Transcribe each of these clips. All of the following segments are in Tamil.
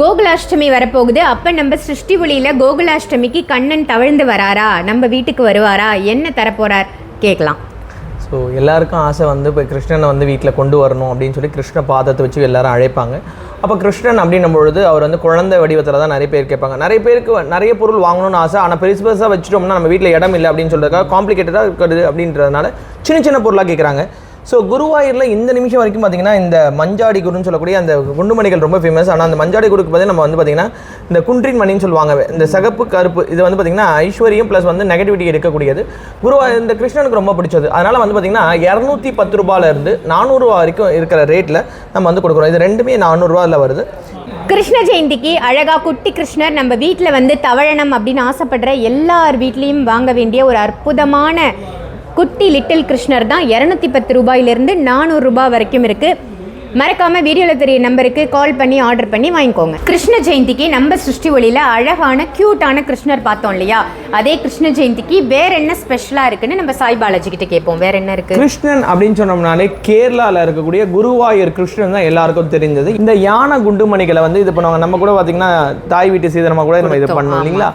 கோகுலாஷ்டமி வரப்போகுது. அப்போ நம்ம சிருஷ்டி ஒளியில் கோகுலாஷ்டமிக்கு கண்ணன் தவழ்ந்து வராரா? நம்ம வீட்டுக்கு வருவாரா? என்ன தரப்போகிறார் கேட்கலாம் ஸோ எல்லாருக்கும் ஆசை வந்து இப்போ கிருஷ்ணனை வந்து வீட்டில் கொண்டு வரணும் அப்படின்னு சொல்லி கிருஷ்ண பாதத்தை வச்சு எல்லாரும் அழைப்பாங்க. அப்போ கிருஷ்ணன் அப்படின்னும் பொழுது அவர் வந்து குழந்தை வடிவத்தில் தான் நிறைய பேர் கேட்பாங்க. நிறைய பேருக்கு நிறைய பொருள் வாங்கணும்னு ஆசை. ஆனால் பெருசு பெருசாக வச்சுட்டோம்னா நம்ம வீட்டில் இடம் இல்லை அப்படின்னு சொல்கிறதுக்காக காம்ப்ளிகேட்டடாக இருக்கிறது அப்படின்றதுனால சின்ன சின்ன பொருளாக கேட்குறாங்க ஸோ குருவாயூரில் இந்த நிமிஷம் வரைக்கும் பார்த்தீங்கன்னா இந்த மஞ்சாடி குருன்னு சொல்லக்கூடிய அந்த குண்டுமணிகள் ரொம்ப ஃபேமஸ் ஆனால் அந்த மஞ்சாடி குருக்கு பார்த்தீங்கன்னா நம்ம வந்து பார்த்தீங்கன்னா இந்த குன்றின் மணின்னு சொல்லுவாங்க. இந்த சிகப்பு கருப்பு இது வந்து பார்த்திங்கன்னா ஐஸ்வர்யம் ப்ளஸ் வந்து நெகட்டிவிட்டி இருக்கக்கூடியது குருவாயூர் இந்த கிருஷ்ணனுக்கு ரொம்ப பிடிச்சது. அதனால் வந்து பார்த்திங்கன்னா இரநூத்தி பத்து ரூபாயிலேருந்து நானூறுரூவா வரைக்கும் இருக்கிற ரேட்டில் நம்ம வந்து கொடுக்குறோம். இது ரெண்டுமே நானூறுரூவாவில் வருது. கிருஷ்ண ஜெயந்திக்கு அழகாக குட்டி கிருஷ்ணர் நம்ம வீட்டில் வந்து தவழணும் அப்படின்னு ஆசைப்படுற எல்லார் வீட்லேயும் வாங்க வேண்டிய ஒரு அற்புதமான குட்டி லிட்டில் கிருஷ்ணர் தான் இரநூத்தி பத்து ரூபாயிலிருந்து நானூறு ரூபாய் வரைக்கும் இருக்கு. மறக்காம வீடியோவில் தெரிய நம்பருக்கு கால் பண்ணி ஆர்டர் பண்ணி வாங்கிக்கோங்க. கிருஷ்ண ஜெயந்திக்கு நம்ம சிருஷ்டி ஒளியில் அழகான க்யூட்டான கிருஷ்ணர் பார்த்தோம் இல்லையா? அதே கிருஷ்ண ஜெயந்திக்கு வேற என்ன ஸ்பெஷலாக இருக்குன்னு நம்ம சாய் பாலாஜி கிட்ட கேட்போம். வேற என்ன இருக்கு? கிருஷ்ணன் அப்படின்னு சொன்னோம்னாலே கேரளாவில் இருக்கக்கூடிய குருவாயூர் கிருஷ்ணன் தான் எல்லாருக்கும் தெரிஞ்சது. இந்த யானை குண்டுமணிகளை வந்து இது பண்ணுவாங்க. நம்ம கூட பார்த்தீங்கன்னா தாய் வீட்டு சீதனமாக கூட நம்ம இது பண்ணோம். இல்லைங்களா?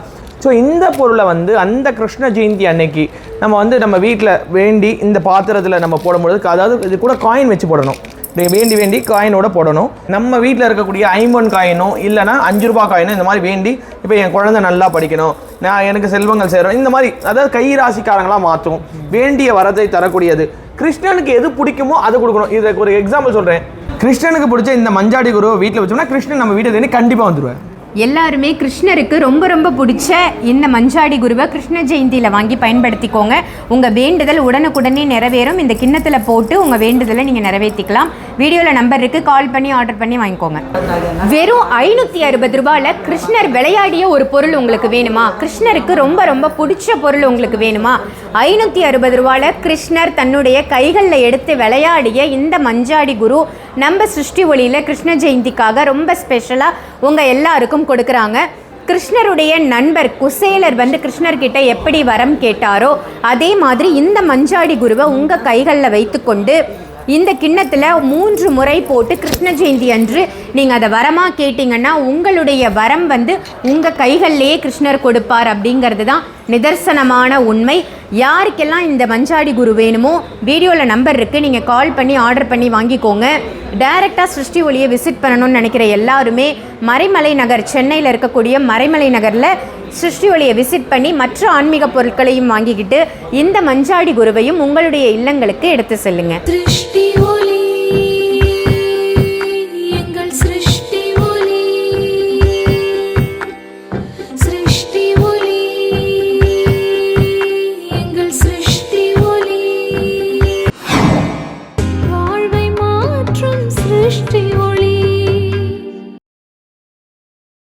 ஸோ இந்த பொருளை வந்து அந்த கிருஷ்ண ஜெயந்தி அன்னைக்கு நம்ம வந்து நம்ம வீட்டில் வேண்டி இந்த பாத்திரத்தில் நம்ம போடும்பொழுது அதாவது இது கூட காயின் வச்சு போடணும். இப்படி வேண்டி வேண்டி காயினோட போடணும். நம்ம வீட்டில் இருக்கக்கூடிய ஐம்பன் காயினோ இல்லைனா அஞ்சு ரூபாய் காயினோ இந்த மாதிரி வேண்டி இப்போ என் குழந்தை நல்லா படிக்கணும். நான் எனக்கு செல்வங்கள் செய்கிறோம் இந்த மாதிரி அதாவது கை ராசிக்காரங்களாக மாற்றும் வேண்டிய வரத்தை தரக்கூடியது. கிருஷ்ணனுக்கு எது பிடிக்குமோ அதை கொடுக்கணும். இதுக்கு ஒரு எக்ஸாம்பிள் சொல்கிறேன் கிருஷ்ணனுக்கு பிடிச்ச இந்த மஞ்சாடி குருவை வீட்டில் வச்சோம்னா கிருஷ்ணன் நம்ம வீட்டில் தேடி கண்டிப்பாக வந்துடுவேன் எல்லாருமே கிருஷ்ணருக்கு ரொம்ப ரொம்ப பிடிச்ச இந்த மஞ்சாடி குருவை கிருஷ்ண ஜெயந்தியில் வாங்கி பயன்படுத்திக்கோங்க. உங்கள் வேண்டுதல் உடனுக்குடனே நிறைவேறும். இந்த கிண்ணத்தில் போட்டு உங்கள் வேண்டுதலை நீங்கள் நிறைவேற்றிக்கலாம். வீடியோவில் நம்பர் இருக்குது கால் பண்ணி ஆர்டர் பண்ணி வாங்கிக்கோங்க. வெறும் ஐநூற்றி அறுபது ரூபாயில் கிருஷ்ணர் விளையாடிய ஒரு பொருள் உங்களுக்கு வேணுமா? கிருஷ்ணருக்கு ரொம்ப ரொம்ப பிடிச்ச பொருள் உங்களுக்கு வேணுமா? ஐநூற்றி அறுபது ரூபாயில் கிருஷ்ணர் தன்னுடைய கைகளில் எடுத்து விளையாடிய இந்த மஞ்சாடி குரு நம்ம சிருஷ்டி ஒளியில் கிருஷ்ண ஜெயந்திக்காக ரொம்ப ஸ்பெஷலாக உங்கள் எல்லாருக்கும் கொடுக்குறாங்க. கிருஷ்ணருடைய நண்பர் குசேலர் வந்து கிருஷ்ணர்கிட்ட எப்படி வரம் கேட்டாரோ அதே மாதிரி இந்த மஞ்சாடி குருவை உங்கள் கைகளில் வைத்துக்கொண்டு இந்த கிண்ணத்தில் மூன்று முறை போட்டு கிருஷ்ண ஜெயந்தி அன்று நீங்கள் அதை வரமாக கேட்டிங்கன்னா உங்களுடைய வரம் வந்து உங்கள் கைகள்லேயே கிருஷ்ணர் கொடுப்பார் அப்படிங்கிறது தான் நிதர்சனமான உண்மை. யாருக்கெல்லாம் இந்த மஞ்சாடி குரு வேணுமோ வீடியோவில் நம்பர் இருக்குது நீங்கள் கால் பண்ணி ஆர்டர் பண்ணி வாங்கிக்கோங்க. டைரெக்டாக சிருஷ்டி ஒளியை விசிட் பண்ணணும்னு நினைக்கிற எல்லாருமே மறைமலை நகர் சென்னையில் இருக்கக்கூடிய மறைமலை நகரில் சிருஷ்டி ஒளியை விசிட் பண்ணி மற்ற ஆன்மீக பொருட்களையும் வாங்கிக்கிட்டு இந்த மஞ்சாடி குருவையும் உங்களுடைய இல்லங்களுக்கு எடுத்து செல்லுங்க.